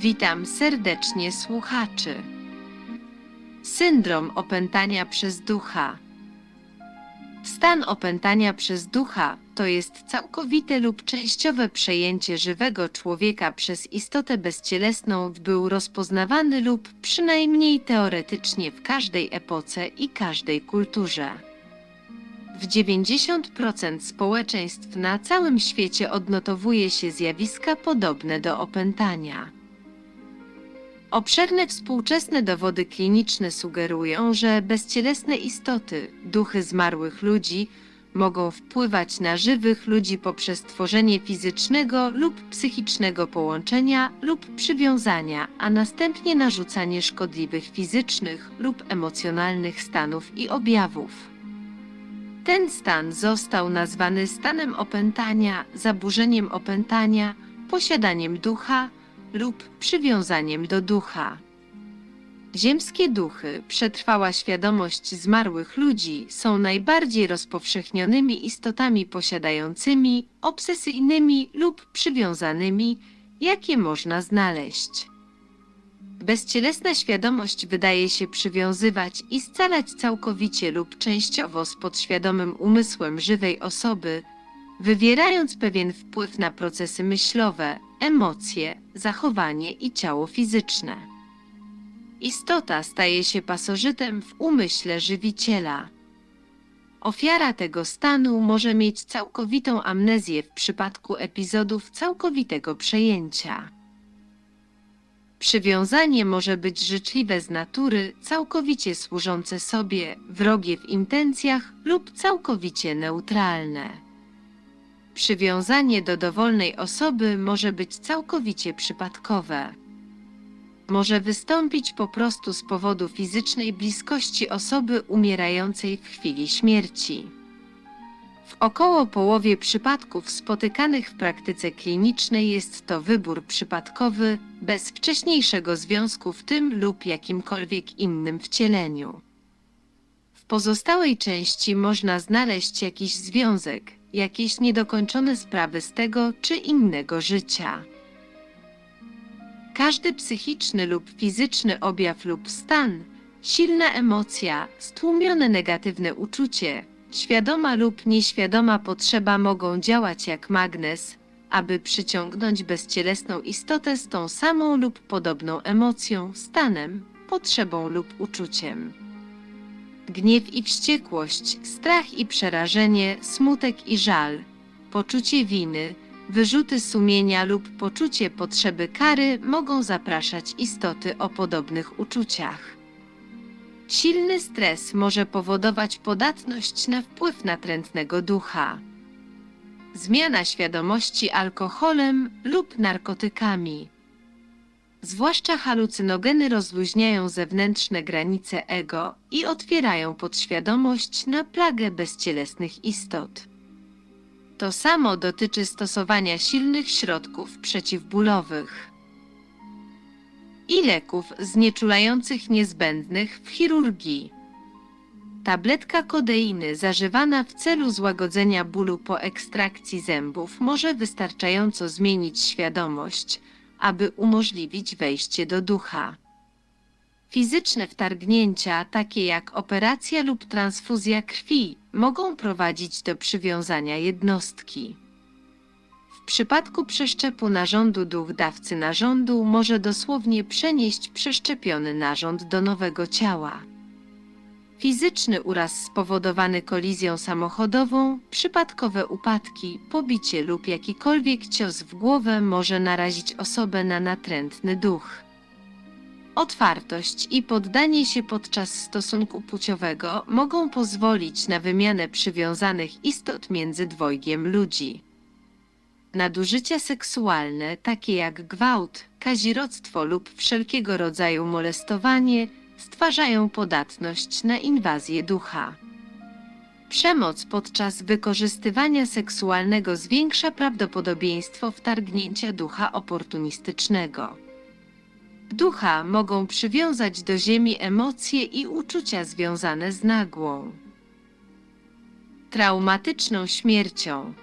Witam serdecznie słuchaczy. Syndrom opętania przez ducha. Stan opętania przez ducha to jest całkowite lub częściowe przejęcie żywego człowieka przez istotę bezcielesną, był rozpoznawany lub przynajmniej teoretycznie w każdej epoce i każdej kulturze. W 90% społeczeństw na całym świecie odnotowuje się zjawiska podobne do opętania. Obszerne współczesne dowody kliniczne sugerują, że bezcielesne istoty, duchy zmarłych ludzi, mogą wpływać na żywych ludzi poprzez tworzenie fizycznego lub psychicznego połączenia lub przywiązania, a następnie narzucanie szkodliwych fizycznych lub emocjonalnych stanów i objawów. Ten stan został nazwany stanem opętania, zaburzeniem opętania, posiadaniem ducha lub przywiązaniem do ducha. Ziemskie duchy, przetrwała świadomość zmarłych ludzi, są najbardziej rozpowszechnionymi istotami posiadającymi, obsesyjnymi lub przywiązanymi, jakie można znaleźć. Bezcielesna świadomość wydaje się przywiązywać i scalać całkowicie lub częściowo z podświadomym umysłem żywej osoby, wywierając pewien wpływ na procesy myślowe, emocje, zachowanie i ciało fizyczne. Istota staje się pasożytem w umyśle żywiciela. Ofiara tego stanu może mieć całkowitą amnezję w przypadku epizodów całkowitego przejęcia. Przywiązanie może być życzliwe z natury, całkowicie służące sobie, wrogie w intencjach lub całkowicie neutralne. Przywiązanie do dowolnej osoby może być całkowicie przypadkowe. Może wystąpić po prostu z powodu fizycznej bliskości osoby umierającej w chwili śmierci. W około połowie przypadków spotykanych w praktyce klinicznej jest to wybór przypadkowy, bez wcześniejszego związku w tym lub jakimkolwiek innym wcieleniu. W pozostałej części można znaleźć jakiś związek, jakieś niedokończone sprawy z tego czy innego życia. Każdy psychiczny lub fizyczny objaw lub stan, silna emocja, stłumione negatywne uczucie, świadoma lub nieświadoma potrzeba mogą działać jak magnes, aby przyciągnąć bezcielesną istotę z tą samą lub podobną emocją, stanem, potrzebą lub uczuciem. Gniew i wściekłość, strach i przerażenie, smutek i żal, poczucie winy, wyrzuty sumienia lub poczucie potrzeby kary mogą zapraszać istoty o podobnych uczuciach. Silny stres może powodować podatność na wpływ natrętnego ducha. Zmiana świadomości alkoholem lub narkotykami. Zwłaszcza halucynogeny rozluźniają zewnętrzne granice ego i otwierają podświadomość na plagę bezcielesnych istot. To samo dotyczy stosowania silnych środków przeciwbólowych i leków znieczulających niezbędnych w chirurgii. Tabletka kodeiny zażywana w celu złagodzenia bólu po ekstrakcji zębów może wystarczająco zmienić świadomość, aby umożliwić wejście do ducha. Fizyczne wtargnięcia, takie jak operacja lub transfuzja krwi, mogą prowadzić do przywiązania jednostki. W przypadku przeszczepu narządu duch dawcy narządu może dosłownie przenieść przeszczepiony narząd do nowego ciała. Fizyczny uraz spowodowany kolizją samochodową, przypadkowe upadki, pobicie lub jakikolwiek cios w głowę może narazić osobę na natrętny duch. Otwartość i poddanie się podczas stosunku płciowego mogą pozwolić na wymianę przywiązanych istot między dwojgiem ludzi. Nadużycia seksualne, takie jak gwałt, kazirodztwo lub wszelkiego rodzaju molestowanie, stwarzają podatność na inwazję ducha. Przemoc podczas wykorzystywania seksualnego zwiększa prawdopodobieństwo wtargnięcia ducha oportunistycznego. Ducha mogą przywiązać do ziemi emocje i uczucia związane z nagłą, traumatyczną śmiercią.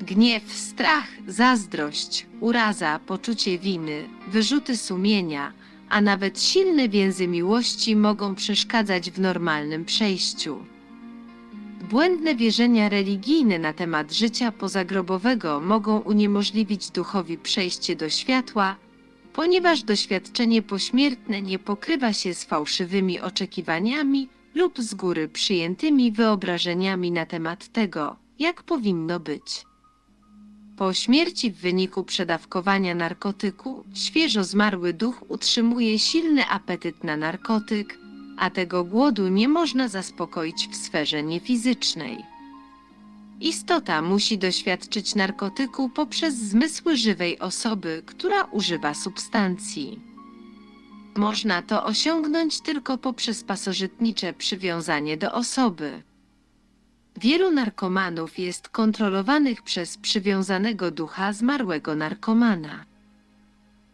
Gniew, strach, zazdrość, uraza, poczucie winy, wyrzuty sumienia, a nawet silne więzy miłości mogą przeszkadzać w normalnym przejściu. Błędne wierzenia religijne na temat życia pozagrobowego mogą uniemożliwić duchowi przejście do światła, ponieważ doświadczenie pośmiertne nie pokrywa się z fałszywymi oczekiwaniami lub z góry przyjętymi wyobrażeniami na temat tego, jak powinno być. Po śmierci w wyniku przedawkowania narkotyku, świeżo zmarły duch utrzymuje silny apetyt na narkotyk, a tego głodu nie można zaspokoić w sferze niefizycznej. Istota musi doświadczyć narkotyku poprzez zmysły żywej osoby, która używa substancji. Można to osiągnąć tylko poprzez pasożytnicze przywiązanie do osoby. Wielu narkomanów jest kontrolowanych przez przywiązanego ducha zmarłego narkomana.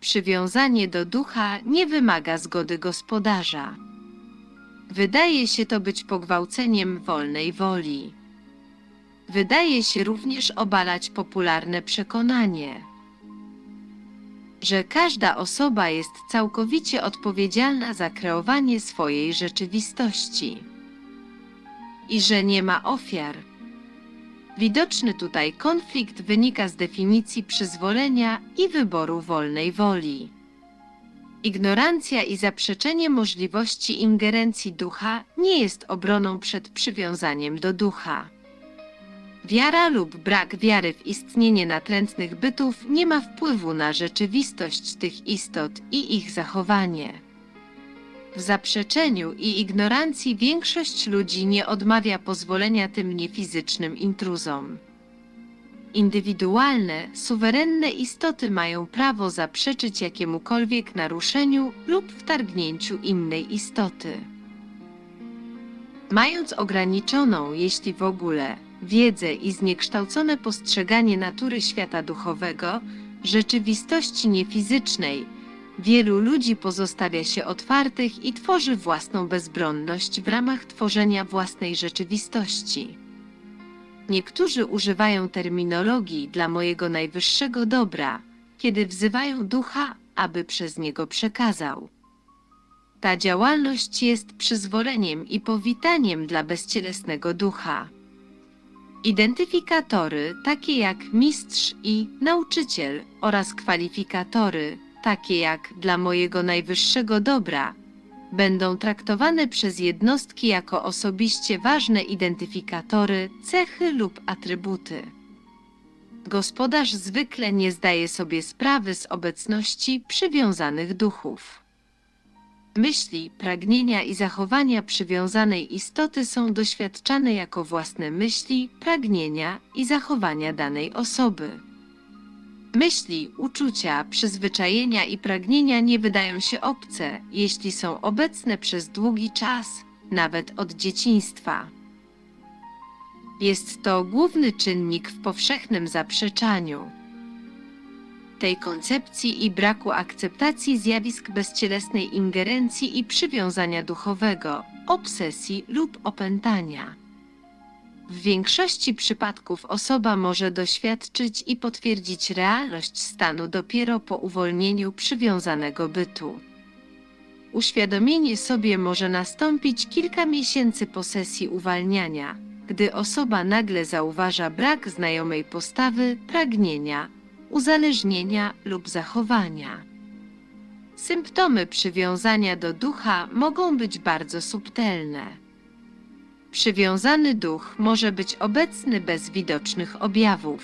Przywiązanie do ducha nie wymaga zgody gospodarza. Wydaje się to być pogwałceniem wolnej woli. Wydaje się również obalać popularne przekonanie, że każda osoba jest całkowicie odpowiedzialna za kreowanie swojej rzeczywistości i że nie ma ofiar. Widoczny tutaj konflikt wynika z definicji przyzwolenia i wyboru wolnej woli. Ignorancja i zaprzeczenie możliwości ingerencji ducha nie jest obroną przed przywiązaniem do ducha. Wiara lub brak wiary w istnienie natrętnych bytów nie ma wpływu na rzeczywistość tych istot i ich zachowanie. W zaprzeczeniu i ignorancji większość ludzi nie odmawia pozwolenia tym niefizycznym intruzom. Indywidualne, suwerenne istoty mają prawo zaprzeczyć jakiemukolwiek naruszeniu lub wtargnięciu innej istoty. Mając ograniczoną, jeśli w ogóle, wiedzę i zniekształcone postrzeganie natury świata duchowego, rzeczywistości niefizycznej, wielu ludzi pozostawia się otwartych i tworzy własną bezbronność w ramach tworzenia własnej rzeczywistości. Niektórzy używają terminologii dla mojego najwyższego dobra, kiedy wzywają ducha, aby przez niego przekazał. Ta działalność jest przyzwoleniem i powitaniem dla bezcielesnego ducha. Identyfikatory, takie jak mistrz i nauczyciel, oraz kwalifikatory, takie jak dla mojego najwyższego dobra, będą traktowane przez jednostki jako osobiście ważne identyfikatory, cechy lub atrybuty. Gospodarz zwykle nie zdaje sobie sprawy z obecności przywiązanych duchów. Myśli, pragnienia i zachowania przywiązanej istoty są doświadczane jako własne myśli, pragnienia i zachowania danej osoby. Myśli, uczucia, przyzwyczajenia i pragnienia nie wydają się obce, jeśli są obecne przez długi czas, nawet od dzieciństwa. Jest to główny czynnik w powszechnym zaprzeczaniu tej koncepcji i braku akceptacji zjawisk bezcielesnej ingerencji i przywiązania duchowego, obsesji lub opętania. W większości przypadków osoba może doświadczyć i potwierdzić realność stanu dopiero po uwolnieniu przywiązanego bytu. Uświadomienie sobie może nastąpić kilka miesięcy po sesji uwalniania, gdy osoba nagle zauważa brak znajomej postawy, pragnienia, uzależnienia lub zachowania. Symptomy przywiązania do ducha mogą być bardzo subtelne. Przywiązany duch może być obecny bez widocznych objawów.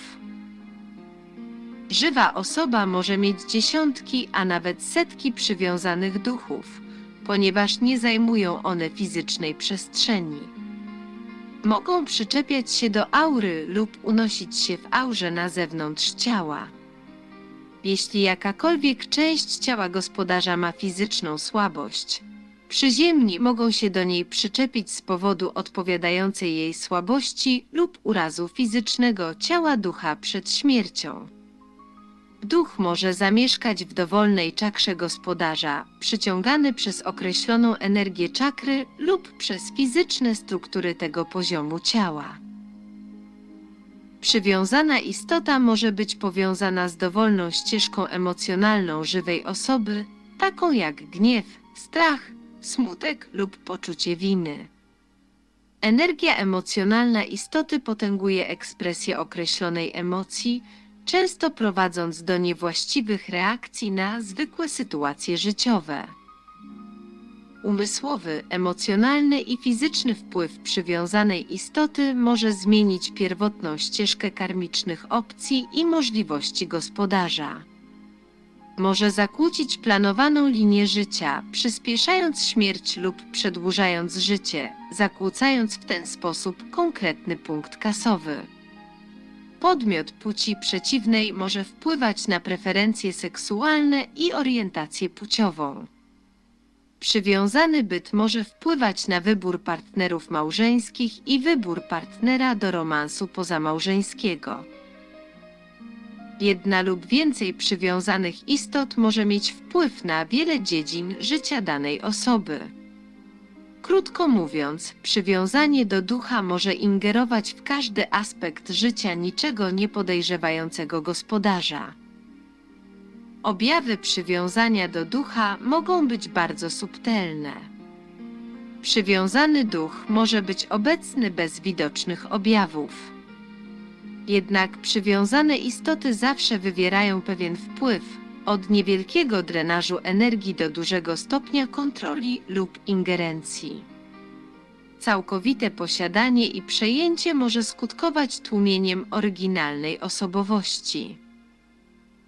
Żywa osoba może mieć dziesiątki, a nawet setki przywiązanych duchów, ponieważ nie zajmują one fizycznej przestrzeni. Mogą przyczepiać się do aury lub unosić się w aurze na zewnątrz ciała. Jeśli jakakolwiek część ciała gospodarza ma fizyczną słabość, przyziemni mogą się do niej przyczepić z powodu odpowiadającej jej słabości lub urazu fizycznego ciała ducha przed śmiercią. Duch może zamieszkać w dowolnej czakrze gospodarza, przyciągany przez określoną energię czakry lub przez fizyczne struktury tego poziomu ciała. Przywiązana istota może być powiązana z dowolną ścieżką emocjonalną żywej osoby, taką jak gniew, strach, smutek lub poczucie winy. Energia emocjonalna istoty potęguje ekspresję określonej emocji, często prowadząc do niewłaściwych reakcji na zwykłe sytuacje życiowe. Umysłowy, emocjonalny i fizyczny wpływ przywiązanej istoty może zmienić pierwotną ścieżkę karmicznych opcji i możliwości gospodarza. Może zakłócić planowaną linię życia, przyspieszając śmierć lub przedłużając życie, zakłócając w ten sposób konkretny punkt kasowy. Podmiot płci przeciwnej może wpływać na preferencje seksualne i orientację płciową. Przywiązany byt może wpływać na wybór partnerów małżeńskich i wybór partnera do romansu pozamałżeńskiego. Jedna lub więcej przywiązanych istot może mieć wpływ na wiele dziedzin życia danej osoby. Krótko mówiąc, przywiązanie do ducha może ingerować w każdy aspekt życia niczego nie podejrzewającego gospodarza. Objawy przywiązania do ducha mogą być bardzo subtelne. Przywiązany duch może być obecny bez widocznych objawów. Jednak przywiązane istoty zawsze wywierają pewien wpływ, od niewielkiego drenażu energii do dużego stopnia kontroli lub ingerencji. Całkowite posiadanie i przejęcie może skutkować tłumieniem oryginalnej osobowości.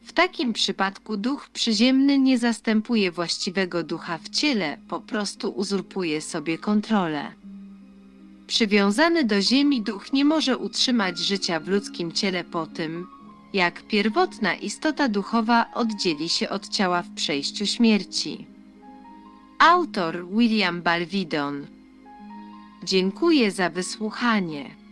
W takim przypadku duch przyziemny nie zastępuje właściwego ducha w ciele, po prostu uzurpuje sobie kontrolę. Przywiązany do ziemi duch nie może utrzymać życia w ludzkim ciele po tym, jak pierwotna istota duchowa oddzieli się od ciała w przejściu śmierci. Autor William Balvidon. Dziękuję za wysłuchanie.